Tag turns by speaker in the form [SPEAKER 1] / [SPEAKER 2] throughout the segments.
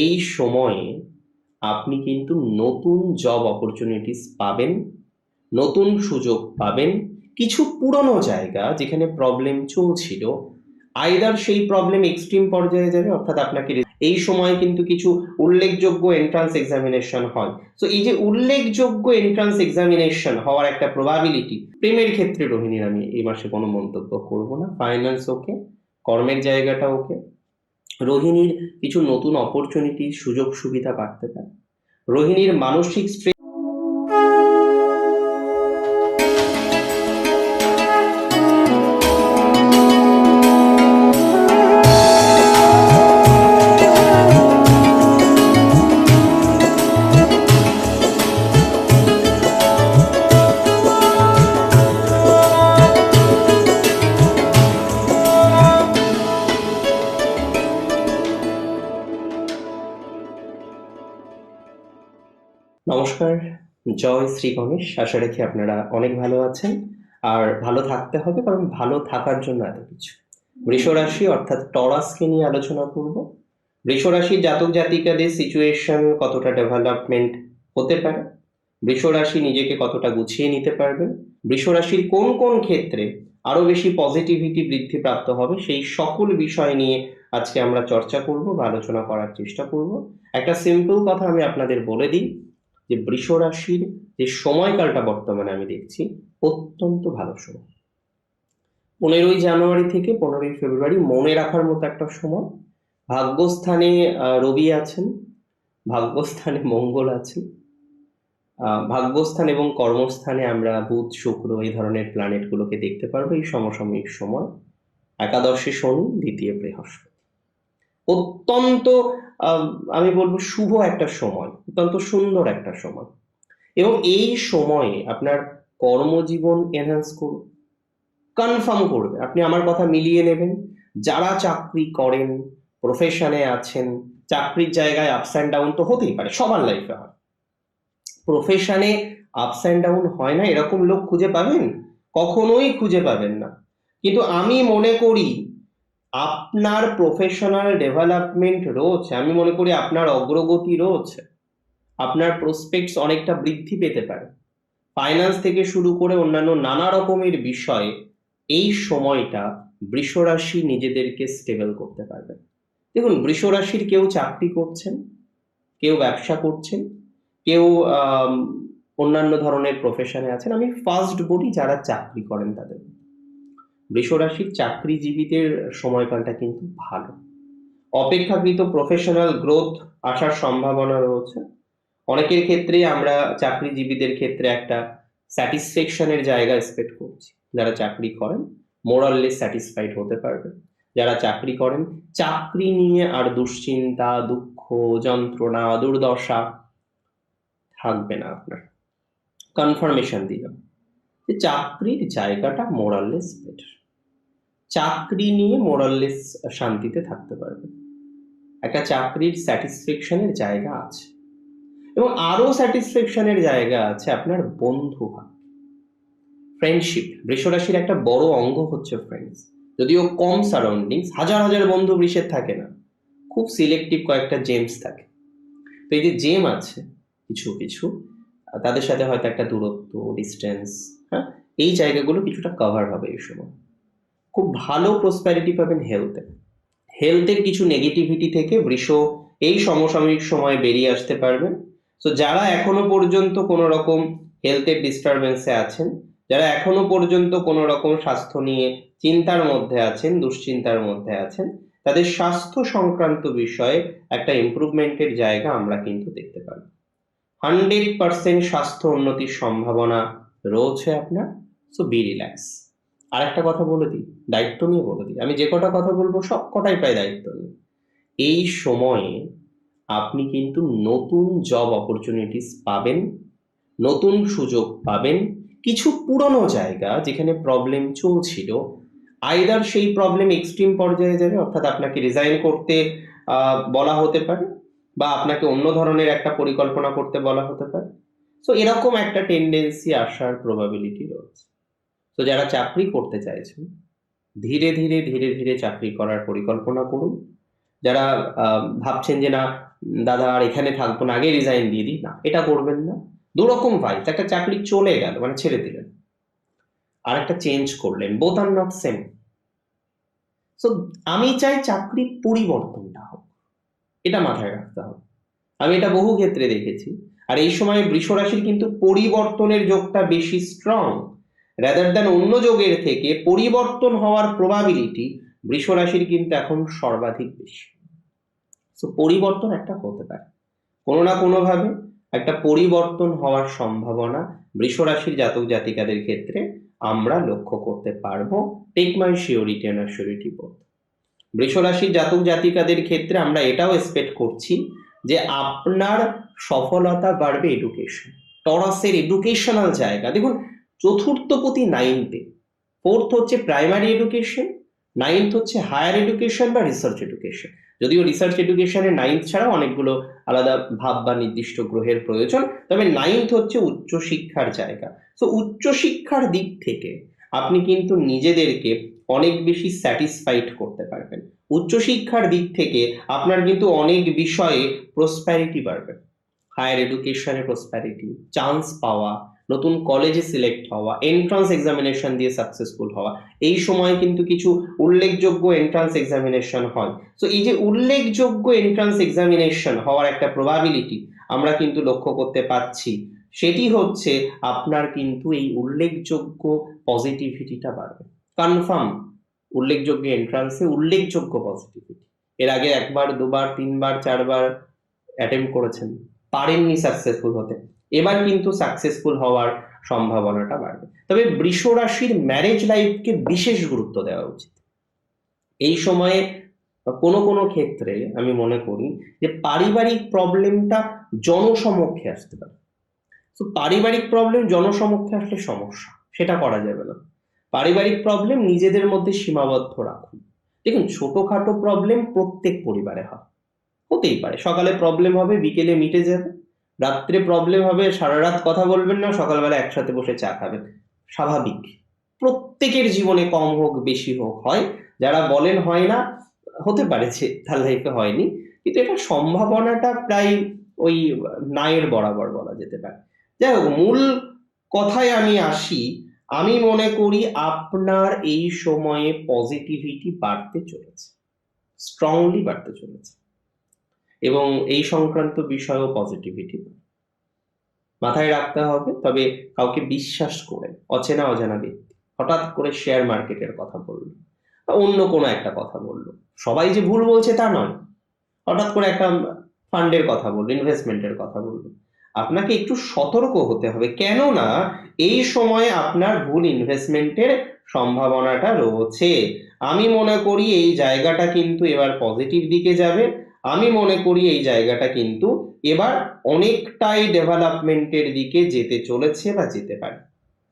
[SPEAKER 1] এই সময়ে আপনি কিন্তু নতুন জব অপরচুনিটিস পাবেন, নতুন সুযোগ পাবেন, কিছু পুরনো জায়গা যেখানে প্রবলেম চলছিল আইদার সেই প্রবলেম এক্সট্রিম পর্যায়ে যাবে, অর্থাৎ আপনাকে এই সময় কিন্তু কিছু উল্লেখযোগ্য এন্ট্রান্স এক্সামিনেশন হয়। তো এই যে উল্লেখযোগ্য এন্ট্রান্স এক্সামিনেশন হওয়ার একটা প্রবাবিলিটি প্রেমের ক্ষেত্রে রোহিণীর আমি এই মাসে কোনো মন্তব্য করব না। ফাইন্যান্স ওকে কর্মের জায়গাটা ওকে রোহিণীর কিছু নতুন অপরচুনিটি সুযোগ সুবিধা বাড়তে পারে। রোহিণীর মানসিক নমস্কার। জয় শ্রী গণেশ। আশা রেখে আপনারা অনেক ভালো আছেন। আর ভালো থাকতে হবে, কারণ ভালো থাকার জন্য এত কিছু। রাশি অর্থাৎ টরাসকে নিয়ে আলোচনা করব। রাশির জাতক জাতিকাদের সিচুয়েশন কতটা ডেভেলপমেন্ট হতে পারে? রাশি নিজেকে কতটা গুছিয়ে নিতে পারবেন রাশির কোন কোন ক্ষেত্রে আরও বেশি পজিটিভিটি বৃদ্ধি প্রাপ্ত হবে? সেই সকল বিষয় নিয়ে আজকে আমরা চর্চা করব বা আলোচনা করার চেষ্টা করব। একটা সিম্পল কথা আমি আপনাদের বলে দিই। যে বৃষ রাশির যে সময়কালটা বর্তমানে আমি দেখছি, অত্যন্ত ভালো সময়। পনেরোই জানুয়ারি থেকে পনেরোই ফেব্রুয়ারি মনে রাখার মতো একটা সময়। ভাগ্যস্থানে রবি আছেন, ভাগ্যস্থানে মঙ্গল আছেন। ভাগ্যস্থান এবং কর্মস্থানে আমরা বুধ, শুক্র এই ধরনের প্ল্যানেটগুলোকে দেখতে পারব এই সমসাময়িক সময়। একাদশে শনি, দ্বিতীয় বৃহস্পতি। অত্যন্ত আমি বলব শুভ একটা সময়, অত্যন্ত সুন্দর একটা সময়। এবং এই সময়ে আপনার কর্মজীবন এনহ্যান্স করুন কনফার্ম করবে। আপনি আমার কথা মিলিয়ে নেবেন। যারা চাকরি করেন প্রফেশনে আছেন, চাকরির জায়গায় আপস অ্যান্ড ডাউন তো হতেই পারে, সবার লাইফে হয়। প্রফেশনে আপস অ্যান্ড ডাউন হয় না, এরকম লোক খুঁজে পাবেন? কখনোই খুঁজে পাবেন না। কিন্তু আমি মনে করি আপনার প্রফেশনাল ডেভেলপমেন্ট রয়েছে, আমি মনে করি আপনার অগ্রগতি রয়েছে, আপনার প্রসপেক্টস অনেকটা বৃদ্ধি পেতে পারে। ফাইন্যান্স থেকে শুরু করে অন্যান্য নানা রকমের বিষয়ে, এই সময়টা বৃষরাশি নিজেদেরকে স্টেবল করতে পারবে। দেখুন, বৃষরাশির কেউ চাকরি করছেন, কেউ ব্যবসা করছেন, কেউ অন্যান্য ধরনের প্রফেশনে আছেন। আমি ফার্স্ট বলি যারা চাকরি করেন তাদের। বৃষরাশির চাকরিজীবীদের সময়কালটা কিন্তু ভালো। অপেক্ষাকৃত প্রফেশনাল গ্রোথ আসার সম্ভাবনা রয়েছে। অনেকের ক্ষেত্রে আমরা চাকরিজীবীদের ক্ষেত্রে একটা স্যাটিসফ্যাকশনের জায়গা এক্সপেক্ট করছি। যারা চাকরি করেন মোরাললেস স্যাটিসফাইড হতে পারবে। যারা চাকরি করেন, চাকরি নিয়ে আর দুশ্চিন্তা, দুঃখ, যন্ত্রণা, দুর্দশা থাকবে না আপনার। কনফার্মেশন দিলাম। যে চাকরির জায়গাটা মোরাললেস বেটার চাকরি নিয়ে মোরাললেস শান্তিতে থাকতে পারবে। একটা চাকরির স্যাটিসফ্যাকশনের জায়গা আছে। এবং আরও স্যাটিসফ্যাকশনের জায়গা আছে আপনার বন্ধু ফ্রেন্ডশিপ বৃষরাশির একটা বড় অঙ্গ হচ্ছে ফ্রেন্ডস যদিও কম সারাউন্ডিংস হাজার হাজার বন্ধু বৃষের থাকে না। খুব সিলেক্টিভ কয়েকটা জেমস থাকে। তো এই যে জেম আছে, কিছু কিছু, তাদের সাথে হয়তো একটা দূরত্ব ডিস্টেন্স হ্যাঁ? এই জায়গাগুলো কিছুটা কভার হবে এই সময়। খুব ভালো প্রসপ্যারিটি পাবেন হেলথে হেলথের কিছু নেগেটিভিটি থেকে বৃষ এই সমসাময়িক সময়ে বেরিয়ে আসতে পারবেন তো যারা এখনও পর্যন্ত কোনো রকম হেলথের ডিস্টারবেন্সে আছেন, যারা এখনও পর্যন্ত কোনো রকম স্বাস্থ্য নিয়ে চিন্তার মধ্যে আছেন, দুশ্চিন্তার মধ্যে আছেন, তাদের স্বাস্থ্য সংক্রান্ত বিষয়ে একটা ইমপ্রুভমেন্টের জায়গা আমরা কিন্তু দেখতে পাই হান্ড্রেড পার্সেন্ট স্বাস্থ্য উন্নতির সম্ভাবনা রয়েছে আপনার সো বি রিল্যাক্স আর একটা কথা বলে দিই, দায়িত্ব নিয়ে বলে দিই। আমি যে কটা কথা বলব, সব কটাই প্রায় দায়িত্ব নিয়ে। এই সময়ে আপনি কিন্তু নতুন জব অপরচুনিটিস পাবেন, নতুন সুযোগ পাবেন, কিছু পুরনো জায়গা যেখানে প্রবলেম চলছিল আইদার সেই প্রবলেম এক্সট্রিম পর্যায়ে যাবে, অর্থাৎ আপনাকে রিজাইন করতে বলা হতে পারে, বা আপনাকে অন্য ধরনের একটা পরিকল্পনা করতে বলা হতে পারে। সো এরকম একটা টেন্ডেন্সি আসার প্রবাবিলিটি রয়েছে। তো যারা চাকরি করতে চাইছেন, ধীরে ধীরে ধীরে ধীরে চাকরি করার পরিকল্পনা করুন। যারা ভাবছেন যে না, দাদা আর এখানে থাকব না, আগে রিজাইন দিয়ে দিই, না, এটা করবেন না। দুরকম ভাইস একটা চাকরি চলে গেল মানে ছেড়ে দিলেন। আর একটা চেঞ্জ করলেন বোথ আর নট সেম সো আমি চাই চাকরি পরিবর্তনটা হোক, এটা মাথায় রাখতে হবে। আমি এটা বহু ক্ষেত্রে দেখেছি আর এই সময় বৃষ রাশির কিন্তু পরিবর্তনের যোগটা বেশি স্ট্রং রাদার দ্যান অন্য যোগের থেকে পরিবর্তন হওয়ার প্রবাবিলিটি বৃষ রাশির কিন্তু এখন সর্বাধিক বেশি। সো পরিবর্তন একটা হতে পারে। কোনো না কোনোভাবে একটা পরিবর্তন হওয়ার সম্ভাবনা বৃষ রাশির জাতক জাতিকাদের ক্ষেত্রে আমরা লক্ষ্য করতে পারব। Take my surety and assurity বোধ বৃষ রাশির জাতক জাতিকাদের ক্ষেত্রে আমরা এটাও এক্সপেক্ট করছি যে আপনার সফলতা বাড়বে এডুকেশন টরাসের এডুকেশনাল জায়গা। দেখুন চতুর্থপতি নাইনথে ফোর্থ হচ্ছে প্রাইমারি এডুকেশন নাইন্থ হচ্ছে হায়ার এডুকেশন বা রিসার্চ এডুকেশন যদিও রিসার্চ এডুকেশনে নাইন্থ ছাড়াও অনেকগুলো আলাদা ভাব বা নির্দিষ্ট গ্রহের প্রয়োজন, তবে নাইন্থ হচ্ছে উচ্চশিক্ষার জায়গা। তো উচ্চশিক্ষার দিক থেকে আপনি কিন্তু নিজেদেরকে অনেক বেশি স্যাটিসফাইড করতে পারবেন। উচ্চশিক্ষার দিক থেকে আপনার কিন্তু অনেক বিষয়ে প্রসপ্যারিটি বাড়বে। হায়ার এডুকেশনে প্রসপ্যারিটি চান্স পাওয়া, নতুন কলেজে সিলেক্ট হওয়া এন্ট্রান্স এক্সামিনেশন দিয়ে সাকসেসফুল হওয়া, এই সময় কিন্তু কিছু উল্লেখযোগ্য এন্ট্রান্স এক্সামিনেশন হয়। সো এই যে উল্লেখযোগ্য এন্ট্রান্স এক্সামিনেশন হওয়ার একটা প্রবাবিলিটি আমরা কিন্তু লক্ষ্য করতে পাচ্ছি, সেটি হচ্ছে আপনার কিন্তু এই উল্লেখযোগ্য পজিটিভিটিটা বাড়বে। কনফার্ম উল্লেখযোগ্য এন্ট্রান্সে উল্লেখযোগ্য পজিটিভিটি এর আগে একবার, দুবার, তিনবার, চারবার অ্যাটেম্প করেছেন। পারেননি সাকসেসফুল হতে। এবার কিন্তু সাকসেসফুল হওয়ার সম্ভাবনাটা বাড়বে। তবে বৃষ রাশির ম্যারেজ লাইফকে বিশেষ গুরুত্ব দেওয়া উচিত। এই সময়ে কোনো কোনো ক্ষেত্রে আমি মনে করি যে পারিবারিক প্রবলেমটা জনসমক্ষে আসতে পারে। তো পারিবারিক প্রবলেম জনসমক্ষে আসলে সমস্যা। সেটা করা যাবে না। পারিবারিক প্রবলেম নিজেদের মধ্যে সীমাবদ্ধ রাখুন। দেখুন, ছোটখাটো প্রবলেম প্রত্যেক পরিবারে হয়। হতেই পারে। সকালে প্রবলেম হবে, বিকেলে মিটে যাবে। রাত্রে প্রবলেম হবে সারা রাত কথা বলবেন না, সকালবেলা একসাথে বসে চা খাবেন। স্বাভাবিক। প্রত্যেকের জীবনে কম হোক, বেশি হোক, হয়। যারা বলেন হয় না, হতে পারে যে তার লাইফে হয়নি, কিন্তু এটা সম্ভাবনাটা প্রায় ওই নায়ের বরাবর বলা যেতে পারে। যাই হোক, মূল কথায় আমি আসি আমি মনে করি আপনার এই সময়ে পজিটিভিটি বাড়তে চলেছে স্ট্রংলি বাড়তে চলেছে। এবং এই সংক্রান্ত বিষয়েও পজিটিভিটি মাথায় রাখতে হবে, তবে কাউকে বিশ্বাস করে, অচেনা অজানা ব্যক্তি, হঠাৎ করে শেয়ার মার্কেটের কথা বলল অন্য কোনো একটা কথা বলল। সবাই যে ভুল বলছে তা নয়। হঠাৎ করে একটা ফান্ডের কথা বলল ইনভেস্টমেন্টের কথা বলল। আপনাকে একটু সতর্ক হতে হবে। কেননা এই সময়ে আপনার ভুল ইনভেস্টমেন্টের সম্ভাবনাটা রয়েছে। আমি মনে করি এই জায়গাটা কিন্তু এবার পজিটিভ দিকে যাবে। আমি মনে করি এই জায়গাটা কিন্তু এবার অনেকটাই ডেভেলপমেন্টের দিকে যেতে চলেছে বা যেতে পারে।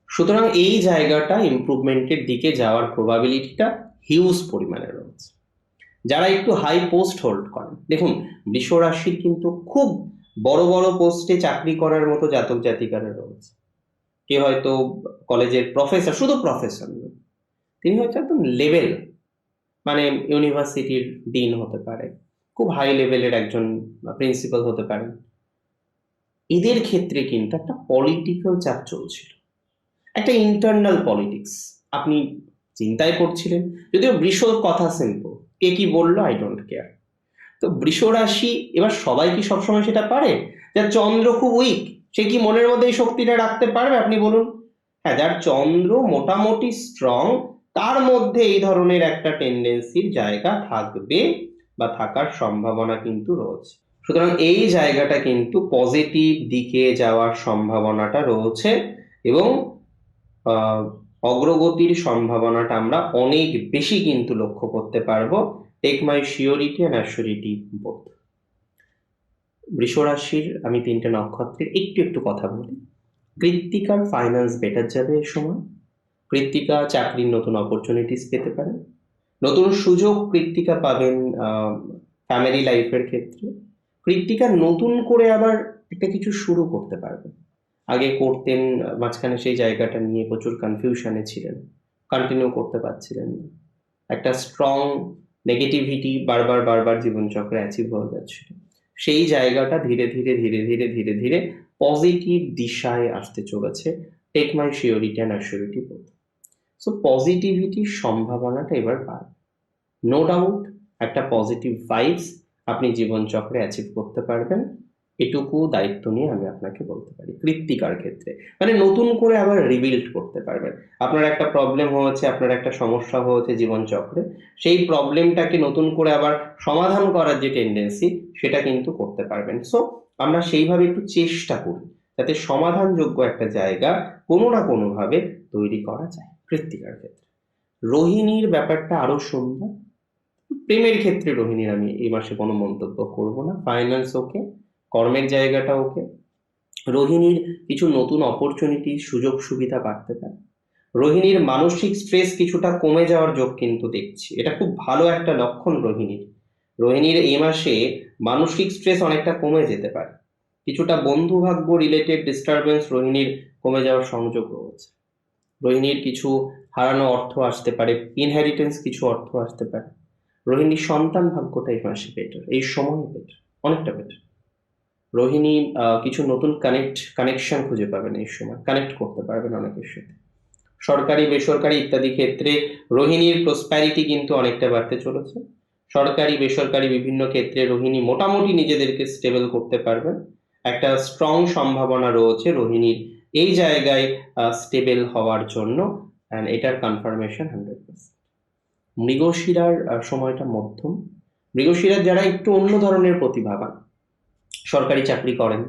[SPEAKER 1] সুতরাং এই জায়গাটা ইমপ্রুভমেন্টের দিকে যাওয়ার প্রবাবিলিটিটা হিউজ পরিমাণে রয়েছে। যারা একটু হাই পোস্ট হোল্ড করেন, দেখুন বৃষ কিন্তু খুব বড় বড় পোস্টে চাকরি করার মতো জাতক জাতিকারা রয়েছে। কে হয়তো কলেজের প্রফেসর শুধু প্রফেসর তিনি হয়তো একদম লেভেল মানে ইউনিভার্সিটির ডিন হতে পারে, খুব হাই লেভেলের একজন প্রিন্সিপাল হতে পারেন। এদের ক্ষেত্রে কিন্তু একটা পলিটিক্যাল চাপ চলছিল। একটা ইন্টারনাল পলিটিক্স আপনি চিন্তায় পড়ছিলেন, যদিও বৃষ কথা সিম্পল কে কি বলল? আই ডোন্ট কেয়ার তো বৃষ রাশি, এবার সবাই কি সবসময় সেটা পারে? যার চন্দ্র খুব উইক সে কি মনের মধ্যে এই শক্তিটা রাখতে পারবে? আপনি বলুন। হ্যাঁ যার চন্দ্র মোটামুটি স্ট্রং তার মধ্যে এই ধরনের একটা টেন্ডেন্সির জায়গা থাকবে বা থাকার সম্ভাবনা কিন্তু রয়েছে। সুতরাং এই জায়গাটা কিন্তু পজিটিভ দিকে যাওয়ার সম্ভাবনাটা রয়েছে এবং অগ্রগতির সম্ভাবনাটা আমরা অনেক বেশি কিন্তু লক্ষ্য করতে পারব। Take my surety and assurity বোধ বৃষরাশির আমি তিনটে নক্ষত্রের একটু একটু কথা বলি। কৃত্তিকার ফাইন্যান্স বেটার যাবে এই সময়। কৃত্তিকা চাকরির নতুন অপরচুনিটিস পেতে পারেন নতুন সুযোগ কৃত্তিকা পাবেন ফ্যামিলি লাইফের ক্ষেত্রে। কৃত্তিকা নতুন করে আবার একটা কিছু শুরু করতে পারবে। আগে করতেন, মাঝখানে সেই জায়গাটা নিয়ে প্রচুর কনফিউশনে ছিলেন। কন্টিনিউ করতে পারছিলেন না। একটা স্ট্রং নেগেটিভিটি বারবার বারবার জীবনচক্রে অ্যাচিভ হয়ে যাচ্ছিল সেই জায়গাটা ধীরে ধীরে ধীরে ধীরে ধীরে ধীরে পজিটিভ দিশায় আসতে চলেছে। Take my surety and assurity বলতে সো পজিটিভিটির সম্ভাবনাটা এবার পায়। নো ডাউট একটা পজিটিভ ভাইবস আপনি জীবনচক্রে অ্যাচিভ করতে পারবেন। এটুকু দায়িত্ব নিয়ে আমি আপনাকে বলতে পারি, কৃত্তিকার ক্ষেত্রে। মানে নতুন করে আবার রিবিল্ড করতে পারবেন। আপনার একটা প্রবলেম হয়েছে, আপনার একটা সমস্যা হয়েছে জীবনচক্রে, সেই প্রবলেমটাকে নতুন করে আবার সমাধান করার যে টেন্ডেন্সি সেটা কিন্তু করতে পারবেন। সো আমরা সেইভাবে একটু চেষ্টা করি, যাতে সমাধানযোগ্য একটা জায়গা কোনো না কোনোভাবে তৈরি করা যায়, কৃত্তিকার ক্ষেত্রে। রোহিণীর ব্যাপারটা আরও সুন্দর। প্রেমের ক্ষেত্রে রোহিণীর আমি এই মাসে কোনো মন্তব্য করব না। ফাইন্যান্স ওকে কর্মের জায়গাটা ওকে। রোহিণীর কিছু নতুন অপরচুনিটি সুযোগ, সুবিধা বাড়তে পারে। রোহিণীর মানসিক স্ট্রেস কিছুটা কমে যাওয়ার যোগ কিন্তু দেখছি। এটা খুব ভালো একটা লক্ষণ রোহিণীর। রোহিণীর এই মাসে মানসিক স্ট্রেস অনেকটা কমে যেতে পারে। কিছুটা বন্ধু ভাগ্য রিলেটেড ডিস্টারবেন্স রোহিণীর কমে যাওয়ার সংযোগ রয়েছে। রোহিণীর কিছু হারানো অর্থ আসতে পারে ইনহেরিটেন্স কিছু অর্থ আসতে পারে। রোহিণীর সন্তান ভাগ্যটা এই মাসে বেটার এই সময় বেটার অনেকটা বেটার রোহিণী কিছু নতুন কানেক্ট কানেকশন খুঁজে পাবেন এই সময়। কানেক্ট করতে পারবেন অনেকের সাথে। সরকারি, বেসরকারি ইত্যাদি ক্ষেত্রে রোহিণীর প্রসপ্যারিটি কিন্তু অনেকটা বাড়তে চলেছে। সরকারি, বেসরকারি বিভিন্ন ক্ষেত্রে রোহিণী মোটামুটি নিজেদেরকে স্টেবল করতে পারবেন। একটা স্ট্রং সম্ভাবনা রয়েছে রোহিণীর এই জায়গায় স্টেবল হওয়ার জন্য। অ্যান্ড এটার কনফার্মেশন হান্ড্রেড পার্সেন্ট মৃগশিরার সময়টা মধ্যম। মৃগশিরার যারা একটু অন্য ধরনের প্রতিভাবান সরকারি চাকরি করেন,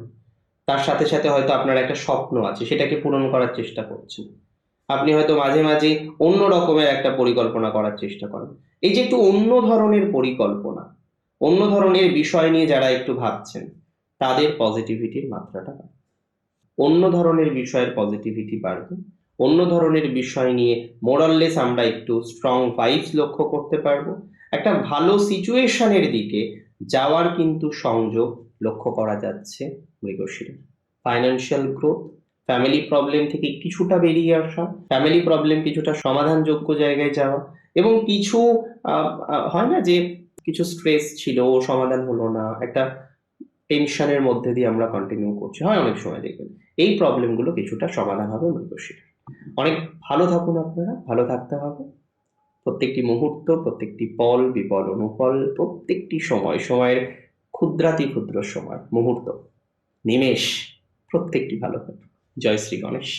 [SPEAKER 1] তার সাথে সাথে হয়তো আপনার একটা স্বপ্ন আছে, সেটাকে পূরণ করার চেষ্টা করছেন। আপনি হয়তো মাঝে মাঝে অন্য রকমের একটা পরিকল্পনা করার চেষ্টা করেন। এই যে একটু অন্য ধরনের পরিকল্পনা, অন্য ধরনের বিষয় নিয়ে যারা একটু ভাবছেন, তাদের পজিটিভিটির মাত্রাটা। অন্য ধরনের বিষয়ের পজিটিভিটি বাড়বে, অন্য ধরনের বিষয় নিয়ে মোরাললেস আমরা একটু স্ট্রং ভাইবস লক্ষ্য করতে পারব। একটা ভালো সিচুয়েশনের দিকে যাওয়ার কিন্তু সংযোগ লক্ষ্য করা যাচ্ছে Mrigashira. Financial growth family problem থেকে কিছুটা বেরিয়ে আসা ফ্যামিলি প্রবলেম কিছুটা সমাধানযোগ্য জায়গায় যাওয়া এবং কিছু হয় না যে কিছু স্ট্রেস ছিল সমাধান হলো না, একটা টেনশনের মধ্যে দিয়ে আমরা কন্টিনিউ করছি। হয় অনেক সময় দেখবেন, এই প্রবলেমগুলো কিছুটা সমাধান হবে মৃগশিরা। অনেক ভালো থাকুন আপনারা, ভালো থাকতে হবে। প্রত্যেকটি মুহূর্ত, প্রত্যেকটি পল, বিপল, অনুপল, প্রত্যেকটি সময়, সময়ের ক্ষুদ্রাতি ক্ষুদ্র সময় মুহূর্ত নিমেষ প্রত্যেকটি ভালো থাকুন জয় শ্রী গণেশ।